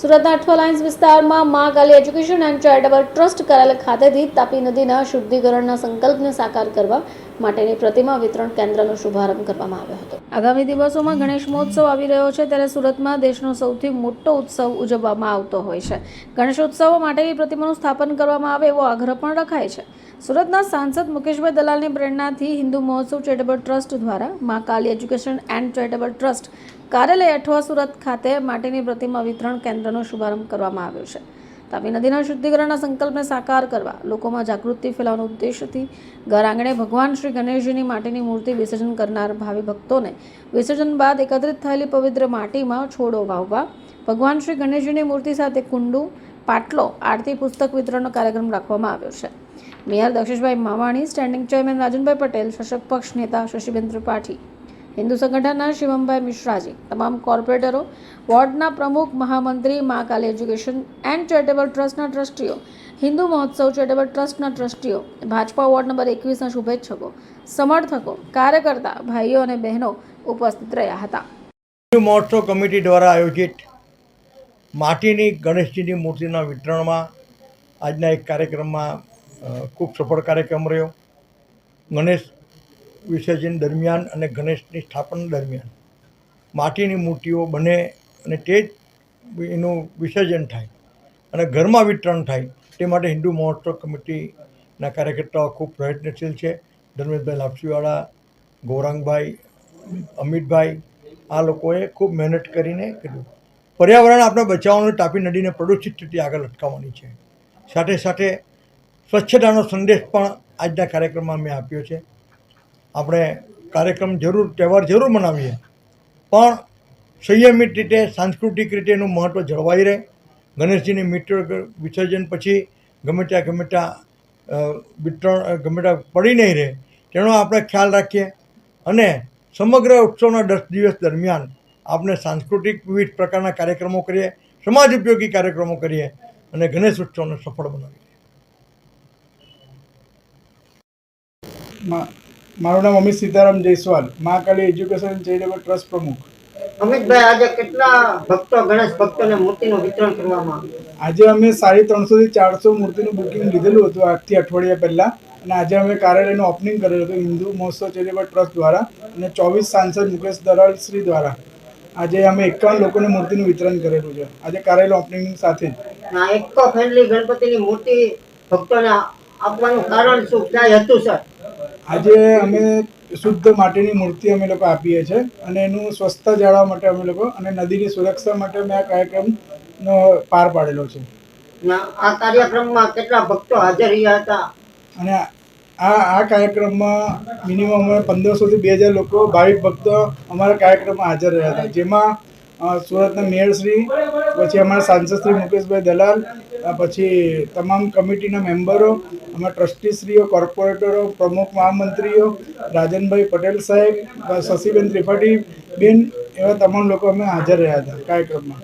સુરતના અઠવા લાઇન્સ વિસ્તારમાં Maa Kali education and charitable trust કરાયેલ ખાતેથી તાપી નદીના શુદ્ધિકરણના સંકલ્પને સાકાર કરવા માટેની પ્રતિમા વિતરણ કેન્દ્રનો શુભારંભ કરવામાં આવ્યો હતો. આગામી દિવસોમાં ગણેશ મહોત્સવ આવી રહ્યો છે ત્યારે સુરતમાં દેશનો સૌથી મોટો ઉત્સવ ઉજવવામાં આવતો હોય છે. ગણેશોત્સવ માટેની પ્રતિમાનું સ્થાપન કરવામાં આવે એવો આગ્રહ પણ રખાય છે. સુરતના સાંસદ મુકેશભાઈ દલાલની પ્રેરણાથી હિન્દુ મહોત્સવ ચેરિટેબલ ટ્રસ્ટ દ્વારા Maa Kali education and charitable trust કાર્યાલય અઠવા સુરત ખાતે માટેની પ્રતિમા વિતરણ કેન્દ્રનો શુભારંભ કરવામાં આવ્યો છે. તાપી નદીના શુદ્ધિકરણના સંકલ્પને સાકાર કરવા, લોકોમાં જાગૃતિ ફેલાવવાનો ઉદ્દેશથી ઘર આંગણે ભગવાન શ્રી ગણેશજીની માટીની મૂર્તિ વિસર્જન કરનાર ભાવિ ભક્તોને વિસર્જન બાદ એકત્રિત થયેલી પવિત્ર માટીમાં છોડો વાવવા, ભગવાન શ્રી ગણેશજીની મૂર્તિ સાથે કુંડુ, પાટલો, આરતી, પુસ્તક વિતરણનો કાર્યક્રમ રાખવામાં આવ્યો છે. Mayor Daksheshbhai Mavani, standing chairman Rajanbhai Patel શાસક પક્ષ નેતા શશીબેન ત્રિપાઠી હિન્દુ સંગઠનના શિવમભાઈ મિશ્રાજી, તમામ કોર્પોરેટરો, વોર્ડના પ્રમુખ મહામંત્રી, મા કાલી એજ્યુકેશન એન્ડ ચેરિટેબલ ટ્રસ્ટના ટ્રસ્ટીઓ, હિન્દુ મહોત્સવ ચેરિટેબલ ટ્રસ્ટના ટ્રસ્ટીઓ, ભાજપા વોર્ડ નંબર એકવીસના શુભેચ્છકો, સમર્થકો, કાર્યકર્તા, ભાઈઓ અને બહેનો ઉપસ્થિત રહ્યા હતા. હિન્દુ મહોત્સવ કમિટી દ્વારા આયોજિત માટીની ગણેશજીની મૂર્તિના વિતરણમાં આજના એક કાર્યક્રમમાં ખૂબ સફળ કાર્યક્રમ રહ્યો. ગણેશ વિસર્જન દરમિયાન અને ગણેશની સ્થાપના દરમિયાન. માટીની મૂર્તિઓ બને અને તે જ એનું વિસર્જન થાય અને ઘરમાં વિતરણ થાય. તે માટે હિન્દુ મહોત્સવ કમિટીના કાર્યકર્તાઓ ખૂબ પ્રયત્નશીલ છે. ધર્મેશભાઈ લાપસીવાળા, ગૌરાંગભાઈ, અમિતભાઈ, આ લોકોએ ખૂબ મહેનત કરીને કર્યું પર્યાવરણ આપણે બચાવવાનું તાપી નદીને પ્રદૂષિત થતી આગળ અટકાવવાની છે. સાથે સાથે સ્વચ્છતાનો સંદેશ પણ આજના કાર્યક્રમમાં મેં આપ્યો છે. આપણે કાર્યક્રમ જરૂર, તહેવાર જરૂર મનાવીએ. પણ સંયમિત રીતે, સાંસ્કૃતિક રીતે એનું મહત્ત્વ જળવાઈ રહે. ગણેશજીની મિત્ર વિસર્જન પછી ગમે ત્યાં ગમે ત્યાં વિતરણ ગમે ત્યાં પડી નહીં રહે. તેનો આપણે ખ્યાલ રાખીએ. અને સમગ્ર ઉત્સવના દસ દિવસ દરમિયાન આપણે સાંસ્કૃતિક વિવિધ પ્રકારના કાર્યક્રમો કરીએ, સમાજ ઉપયોગી કાર્યક્રમો કરીએ અને ગણેશ ઉત્સવને સફળ બનાવીએ. મારું નામ અમિત સીતારામ જયસ્વાલ મા કાલી એજ્યુકેશન ચેરિટેબલ ટ્રસ્ટ પ્રમુખ. અમિતભાઈ આજે કેટલા ભક્તો ગણેશ ભક્તોને મૂર્તિનું વિતરણ કરવામાં આવ્યું? આજે અમે સાડી ત્રણસોથી ચારસો મૂર્તિનું બુકિંગ લીધેલું હતું આજથી અઠવાડિયા પહેલાં. અને આજે અમે કાર્યાલયનું ઓપનિંગ કરેલું હતું હિન્દુ મહોત્સવ ચેરિટેબલ ટ્રસ્ટ દ્વારા અને ચોવીસ સાંસદ મુકેશ દલાલ શ્રી દ્વારા. આજે અમે એકાવન લોકોને મૂર્તિનું વિતરણ કરેલું છે. આજે કાર્યાલય ઓપનિંગ સાથે એકો ફ્રેન્ડલી ગણપતિની મૂર્તિ ભક્તોને આપવાનું કારણ શું હતું સર? આજે અમે શુદ્ધ માટીની મૂર્તિ અમે લોકો આપીએ છીએ અને એનું સ્વચ્છતા જાળવવા માટે અમે લોકો અને નદીની સુરક્ષા માટે અમે આ કાર્યક્રમનો પાર પાડેલો છે. આ કાર્યક્રમમાં કેટલા ભક્તો હાજર રહ્યા હતા? અને આ આ કાર્યક્રમમાં મિનિમમ અમે પંદરસોથી બે હજાર લોકો ભાવિક ભક્તો અમારા કાર્યક્રમમાં હાજર રહ્યા હતા. જેમાં સુરતના મેયરશ્રી પછી અમારા સાંસદ શ્રી મુકેશભાઈ દલાલ પછી તમામ કમિટીના મેમ્બરો, અમે ટ્રસ્ટીશ્રીઓ, કોર્પોરેટરો, પ્રમુખ મહામંત્રીઓ, રાજનભાઈ પટેલ સાહેબ, શશીબેન ત્રિપાઠી બેન, એવા તમામ લોકો અમે હાજર રહ્યા હતા કાર્યક્રમમાં.